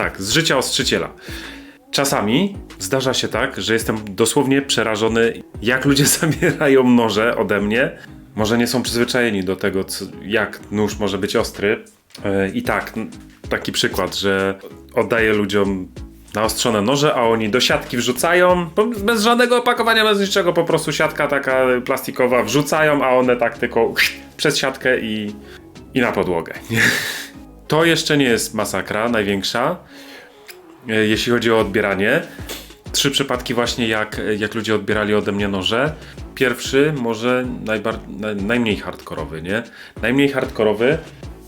Tak, z życia ostrzyciela. Czasami zdarza się tak, że jestem dosłownie przerażony, jak ludzie zabierają noże ode mnie. Może nie są przyzwyczajeni do tego, co, jak nóż może być ostry. E, I tak, taki przykład, że oddaję ludziom naostrzone noże, a oni do siatki wrzucają, bez żadnego opakowania, bez niczego, po prostu siatka taka plastikowa wrzucają, a one tak tylko przez siatkę i, i na podłogę. To jeszcze nie jest masakra największa e, jeśli chodzi o odbieranie. Trzy przypadki właśnie jak, jak ludzie odbierali ode mnie noże. Pierwszy, może najmniej hardkorowy, nie? Najmniej hardkorowy,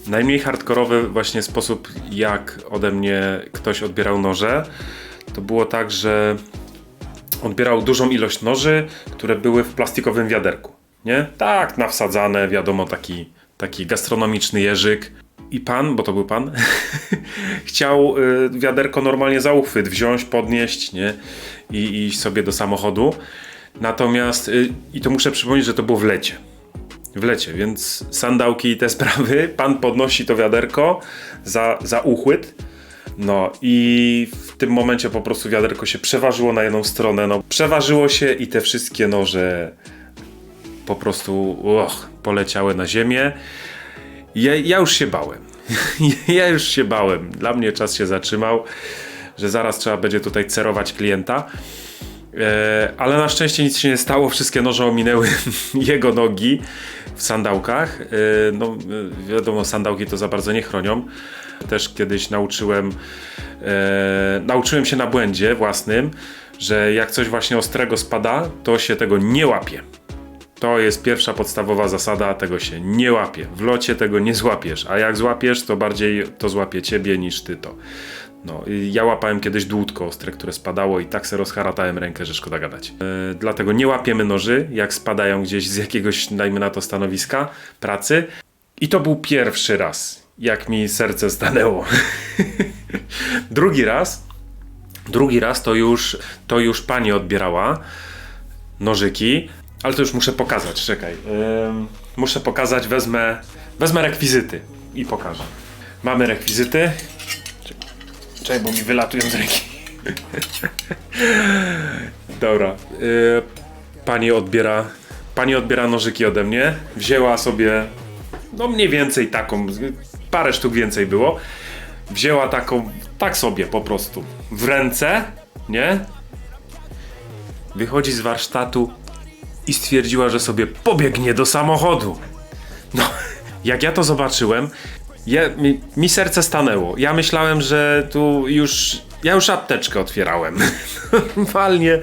najmniej hardkorowy właśnie sposób jak ode mnie ktoś odbierał noże, to było tak, że odbierał dużą ilość noży, które były w plastikowym wiaderku, nie? Tak, nawsadzane, wiadomo, taki, taki gastronomiczny jeżyk. I pan, bo to był pan, chciał y, wiaderko normalnie za uchwyt wziąć, podnieść, nie? I iść sobie do samochodu. Natomiast, y, i to muszę przypomnieć, że to było w lecie. W lecie, więc sandałki i te sprawy, pan podnosi to wiaderko za, za uchwyt. No i w tym momencie po prostu wiaderko się przeważyło na jedną stronę. No, przeważyło się i te wszystkie noże po prostu och, poleciały na ziemię. Ja, ja już się bałem. ja już się bałem. Dla mnie czas się zatrzymał, że zaraz trzeba będzie tutaj cerować klienta. E, ale na szczęście nic się nie stało. Wszystkie noże ominęły jego nogi w sandałkach. E, no, e, wiadomo, sandałki to za bardzo nie chronią. Też kiedyś nauczyłem, e, nauczyłem się na błędzie własnym, że jak coś właśnie ostrego spada, to się tego nie łapie. To jest pierwsza podstawowa zasada, tego się nie łapie. W locie tego nie złapiesz, a jak złapiesz, to bardziej to złapie ciebie niż ty to. No, ja łapałem kiedyś dłutko ostre, które spadało i tak se rozharatałem rękę, że szkoda gadać. E, dlatego nie łapiemy noży, jak spadają gdzieś z jakiegoś, dajmy na to, stanowiska pracy. I to był pierwszy raz, jak mi serce stanęło. Drugi raz, drugi raz to już, to już pani odbierała nożyki, ale to już muszę pokazać, czekaj. Muszę pokazać, wezmę, wezmę rekwizyty i pokażę. Mamy rekwizyty. Czekaj, bo mi wylatują z ręki. Dobra. y, pani odbiera, pani odbiera nożyki ode mnie. Wzięła sobie, no mniej więcej taką, parę sztuk więcej było. Wzięła taką, tak sobie po prostu, w ręce, nie? Wychodzi z warsztatu i stwierdziła, że sobie pobiegnie do samochodu. No, jak ja to zobaczyłem, ja, mi, mi serce stanęło. Ja myślałem, że tu już. Ja już apteczkę otwierałem. Normalnie.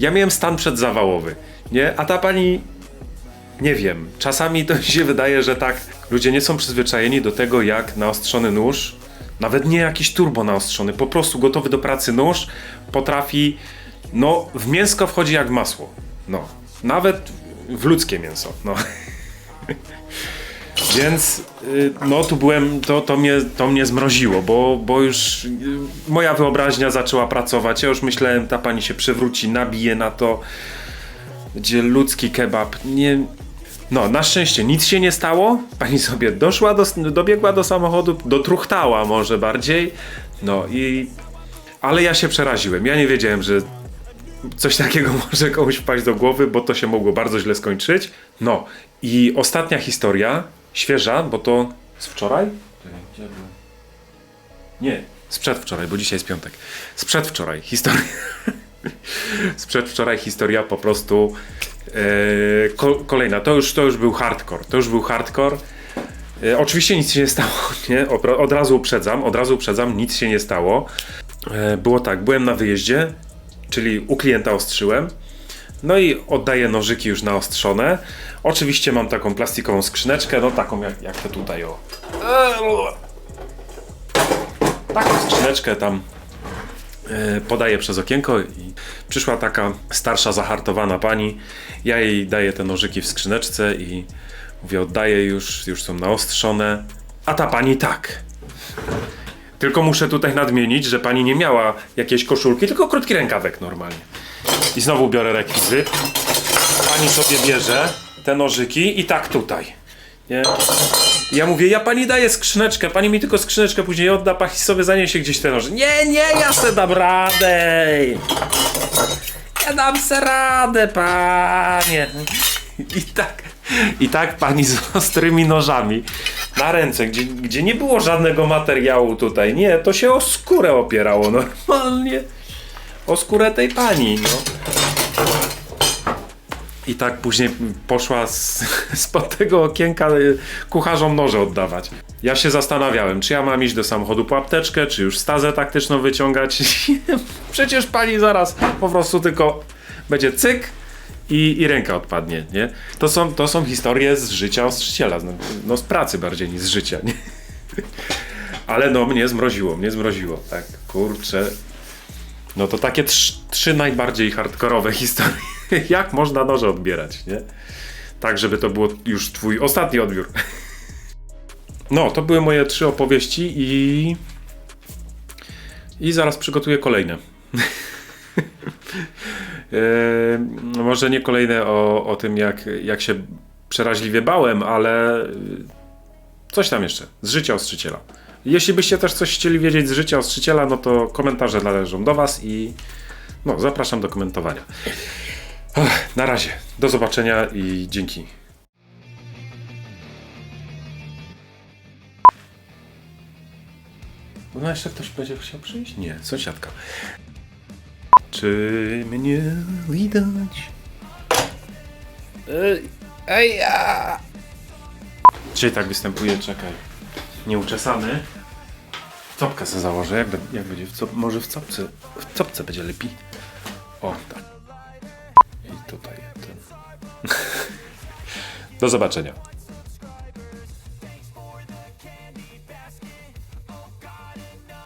Ja miałem stan przedzawałowy. Nie? A ta pani. Nie wiem. Czasami to się wydaje, że tak. Ludzie nie są przyzwyczajeni do tego, jak naostrzony nóż, nawet nie jakiś turbo naostrzony, po prostu gotowy do pracy nóż, potrafi. No, w mięsko wchodzi jak masło. No. Nawet w ludzkie mięso. No. Więc y, no tu byłem, to, to, mnie, to mnie zmroziło, bo, bo już y, moja wyobraźnia zaczęła pracować. Ja już myślałem, ta pani się przewróci, nabije na to, gdzie ludzki kebab. Nie. No, na szczęście nic się nie stało. Pani sobie doszła, do, dobiegła do samochodu, dotruchtała może bardziej. No i. Ale ja się przeraziłem. Ja nie wiedziałem, że coś takiego może komuś wpaść do głowy, bo to się mogło bardzo źle skończyć. No i ostatnia historia, świeża, bo to z wczoraj? Nie, z przedwczoraj, bo dzisiaj jest piątek. Z przedwczoraj historia. z przedwczoraj historia po prostu e, ko, kolejna. To już, to już był hardcore. To już był hardcore. E, oczywiście nic się nie stało, nie? Od, od razu uprzedzam, od razu uprzedzam, nic się nie stało. E, było tak, byłem na wyjeździe, czyli u klienta ostrzyłem. No i oddaję nożyki już naostrzone. Oczywiście mam taką plastikową skrzyneczkę, no taką jak, jak te tutaj o. Taką skrzyneczkę tam e, podaję przez okienko i przyszła taka starsza, zahartowana pani. Ja jej daję te nożyki w skrzyneczce i mówię, oddaję już, już są naostrzone. A ta pani tak. Tylko muszę tutaj nadmienić, że pani nie miała jakiejś koszulki, tylko krótki rękawek normalnie. I znowu biorę rekwizyt. Pani sobie bierze te nożyki i tak tutaj. Nie? Ja mówię, ja pani daję skrzyneczkę, pani mi tylko skrzyneczkę później odda, pani sobie zaniesie gdzieś te noże. Nie, nie, ja se dam radę. Ja dam se radę, panie. I tak, i tak pani z ostrymi nożami na ręce, gdzie, gdzie nie było żadnego materiału tutaj. Nie, to się o skórę opierało normalnie. O skórę tej pani, no. I tak później poszła z, spod tego okienka y, kucharzom noże oddawać. Ja się zastanawiałem, czy ja mam iść do samochodu po apteczkę, czy już stazę taktyczną wyciągać. Przecież pani zaraz po prostu tylko będzie cyk i, i ręka odpadnie, nie? To są, to są historie z życia ostrzyciela, no, no z pracy bardziej niż z życia, nie? Ale no mnie zmroziło, mnie zmroziło, tak, kurczę. No to takie trz, trzy najbardziej hardkorowe historie. Jak można noże odbierać, nie? Tak, żeby to było już twój ostatni odbiór. No, to były moje trzy opowieści i... I zaraz przygotuję kolejne. Eee, może nie kolejne o, o tym, jak, jak się przeraźliwie bałem, ale coś tam jeszcze z życia ostrzyciela. Jeśli byście też coś chcieli wiedzieć z życia ostrzyciela, no to komentarze należą do Was i no, zapraszam do komentowania. Na razie, do zobaczenia i dzięki. No jeszcze ktoś będzie chciał przyjść? Nie, sąsiadka. Czy mnie widać? Ej, ej, a! Dzisiaj tak występuje, czekaj. Nieuczesany. Copkę sobie założę, jak, be- jak będzie w cop, może w copce, w copce będzie lepiej. O, tak. I tutaj ten. Do zobaczenia.